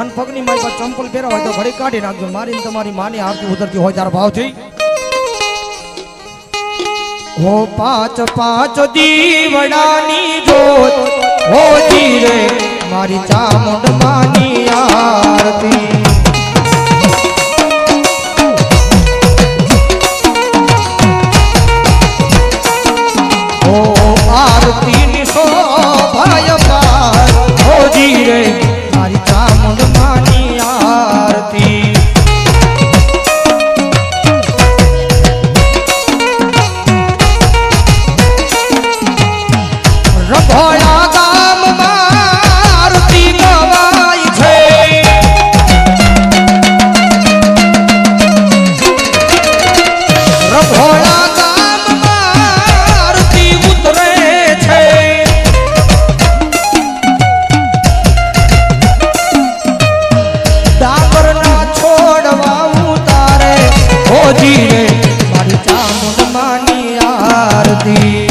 અને પગની મારી પાસે ચંપલ પહેરા હોય તો ઘડી કાઢી નાખજો. મારી તમારી માની આરતી ઉતરતી હોય ત્યારે ભાવથી. હો પાંચ પાંચ દીવડાની જોત હો જીરે મારી ચામુંડ માની. રઘોડા ગામમાં આરતી છે. ગામમાં આરતી ઉતરે છે. ડાબરના છોડવા ઉતારે આરતી.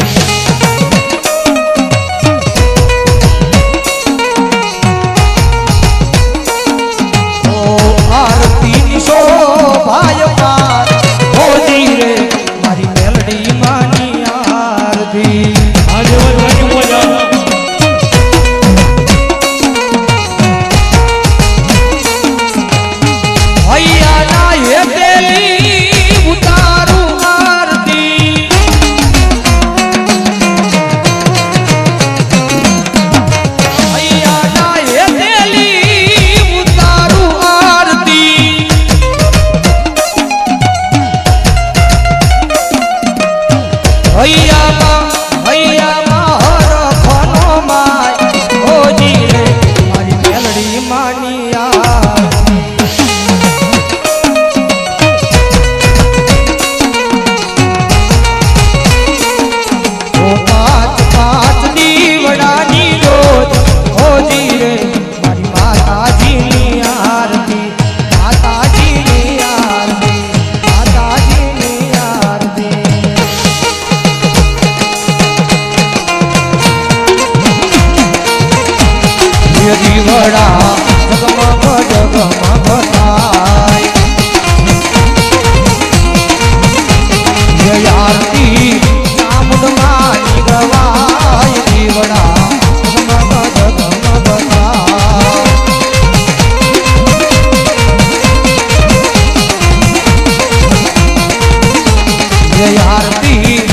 ભડા જગમાં ભજગમાં ભટાય યારતી નામમાં ગવાય દીવડા આરતી